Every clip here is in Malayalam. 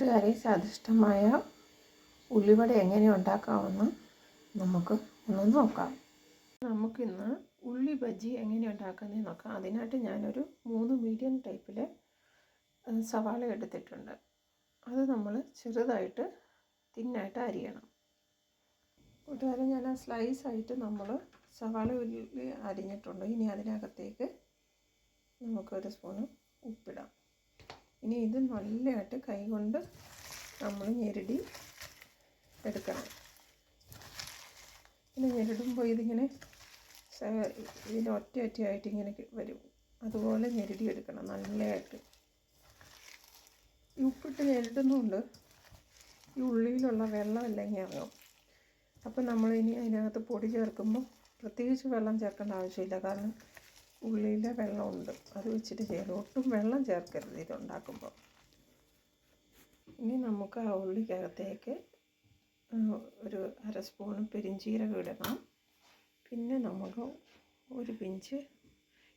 കൂട്ടുകാരെ സ്വാദിഷ്ടമായ ഉള്ളിവട എങ്ങനെ ഉണ്ടാക്കാമെന്ന് നമുക്ക് ഒന്ന് നോക്കാം. നമുക്കിന്ന് ഉള്ളി ബജി എങ്ങനെ ഉണ്ടാക്കുന്നതെന്ന് നോക്കാം. അതിനായിട്ട് ഞാനൊരു മൂന്ന് മീഡിയം ടൈപ്പിലെ സവാള എടുത്തിട്ടുണ്ട്. അത് നമ്മൾ ചെറുതായിട്ട് തിന്നായിട്ട് അരിയണം. കൂട്ടുകാരെ ഞാൻ ആ സ്ലൈസ് ആയിട്ട് നമ്മൾ സവാള ഉള്ളി അരിഞ്ഞിട്ടുണ്ട്. ഇനി അതിനകത്തേക്ക് നമുക്കൊരു സ്പൂണ് ഉപ്പിടാം. ഇനി ഇത് നല്ലതായിട്ട് കൈകൊണ്ട് നമ്മൾ ഞെരടി എടുക്കണം. പിന്നെ ഞെരടുമ്പോൾ ഇതിങ്ങനെ ഇതിന് ഒറ്റ ഒറ്റയായിട്ട് ഇങ്ങനെ വരും. അതുപോലെ ഞെരടി എടുക്കണം നല്ലതായിട്ട്. ഈ ഉപ്പിട്ട് ഞെരടുന്നുണ്ട്. ഈ ഉള്ളിയിലുള്ള വെള്ളമെല്ലാം ഇങ്ങനെ ഇറങ്ങും. അപ്പം നമ്മൾ ഇനി അതിനകത്ത് പൊടി ചേർക്കുമ്പോൾ പ്രത്യേകിച്ച് വെള്ളം ചേർക്കേണ്ട ആവശ്യമില്ല. കാരണം ഉള്ളിയിലെ വെള്ളമുണ്ട്. അത് വെച്ചിട്ട് ചെയ്യണം ഒട്ടും വെള്ളം ചേർക്കരുത് ഇതുണ്ടാക്കുമ്പോൾ ഇനി നമുക്ക് ആ ഉള്ളിക്കകത്തേക്ക് ഒരു അര സ്പൂണ് പെരിഞ്ചീരകം ഇടണം. പിന്നെ നമുക്ക് ഒരു പിഞ്ച്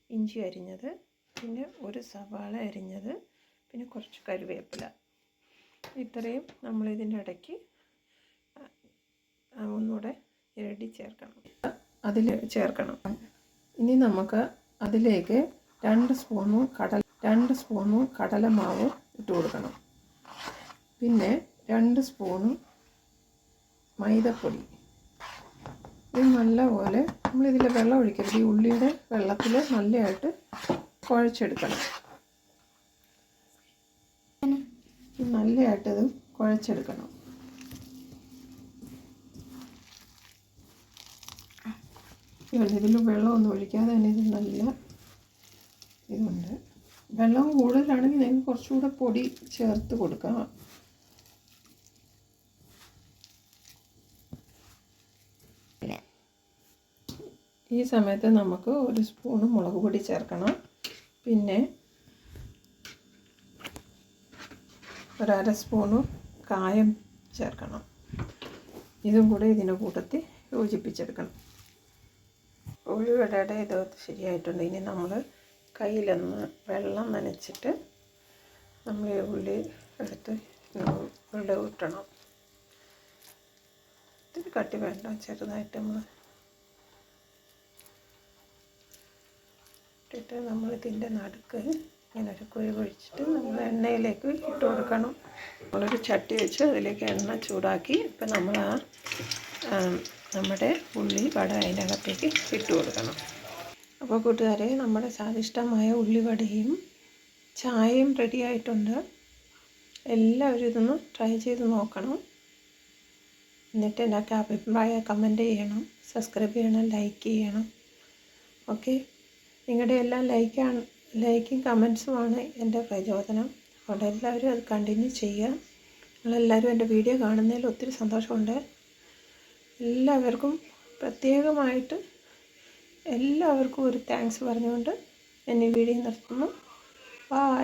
ഇഞ്ചി അരിഞ്ഞത് പിന്നെ ഒരു സവാള അരിഞ്ഞത് പിന്നെ കുറച്ച് കരുവേപ്പില. ഇത്രയും നമ്മളിതിന്റെ ഇടയ്ക്ക് ഒന്നുകൂടെ ഇരടി ചേർക്കണം. അതിൽ ചേർക്കണം. ഇനി നമുക്ക് അതിലേക്ക് രണ്ട് സ്പൂണ് കടൽ രണ്ട് സ്പൂണ് കടലമാവ് ഇട്ട് കൊടുക്കണം. പിന്നെ രണ്ട് സ്പൂണ് മൈദപ്പൊടി. ഇത് നല്ലപോലെ നമ്മളിതിൽ വെള്ളം ഒഴിക്കരുത്. ഈ ഉള്ളിയുടെ വെള്ളത്തിൽ നല്ലതായിട്ട് കുഴച്ചെടുക്കണം. നല്ലതായിട്ടത് നല്ലതായിട്ട് കുഴച്ചെടുക്കണം ഇതിൽ വെള്ളമൊന്നും ഒഴിക്കാതെ തന്നെ ഇത് നല്ല ഇതുണ്ട്. വെള്ളം കൂടുതലാണെങ്കിൽ നിങ്ങൾക്ക് കുറച്ചുകൂടെ പൊടി ചേർത്ത് കൊടുക്കാം. ഈ സമയത്ത് നമുക്ക് ഒരു സ്പൂണ് മുളക് പൊടി ചേർക്കണം. പിന്നെ ഒരര സ്പൂണ് കായം ചേർക്കണം. ഇതും കൂടെ ഇതിന്റെ കൂട്ടത്തിൽ യോജിപ്പിച്ചെടുക്കണം. ഉള്ളിവടയുടെ ഇത് ശരിയായിട്ടുണ്ട്. ഇനി നമ്മൾ കയ്യിലൊന്ന് വെള്ളം നനച്ചിട്ട് നമ്മൾ ഈ ഉള്ളി എടുത്ത് ഉള്ളി കൂട്ടണം ഇത്തിരി കട്ടി വേണ്ട ചെറുതായിട്ട് നമ്മൾ ഇട്ടിട്ട് നമ്മൾ ഇതിന്റെ നടുക്ക് ഇങ്ങനെ ഒരു കുഴി കുഴിച്ചിട്ട് നമ്മൾ എണ്ണയിലേക്ക് ഇട്ട് കൊടുക്കണം. നമ്മളൊരു ചട്ടി വെച്ച് അതിലേക്ക് എണ്ണ ചൂടാക്കി ഇപ്പം നമ്മൾ ആ, നമ്മുടെ ഉള്ളി വട അതിനകത്തേക്ക് ഇട്ട് കൊടുക്കണം. അപ്പോൾ കൂട്ടുകാരെ നമ്മുടെ സ്വാദിഷ്ടമായ ഉള്ളിവടയും ചായയും റെഡി ആയിട്ടുണ്ട്. എല്ലാവരും ഇതൊന്ന് ട്രൈ ചെയ്ത് നോക്കണം. എന്നിട്ട് എന്നൊക്കെ അഭിപ്രായം കമന്റ് ചെയ്യണം. സബ്സ്ക്രൈബ് ചെയ്യണം ലൈക്ക് ചെയ്യണം. ഓക്കെ നിങ്ങളുടെ എല്ലാം ലൈക്കാണ് ലൈക്കും കമൻസുമാണ് എന്റെ പ്രചോദനം. അതുകൊണ്ട് എല്ലാവരും അത് കണ്ടിന്യൂ ചെയ്യുക. നിങ്ങളെല്ലാവരും എന്റെ വീഡിയോ കാണുന്നതിൽ ഒത്തിരി സന്തോഷമുണ്ട്. എല്ലാവർക്കും പ്രത്യേകമായിട്ട് എല്ലാവർക്കും ഒരു താങ്ക്സ് പറഞ്ഞുകൊണ്ട് ഞാൻ ഈ വീഡിയോ നിർത്തുന്നു. ബായ്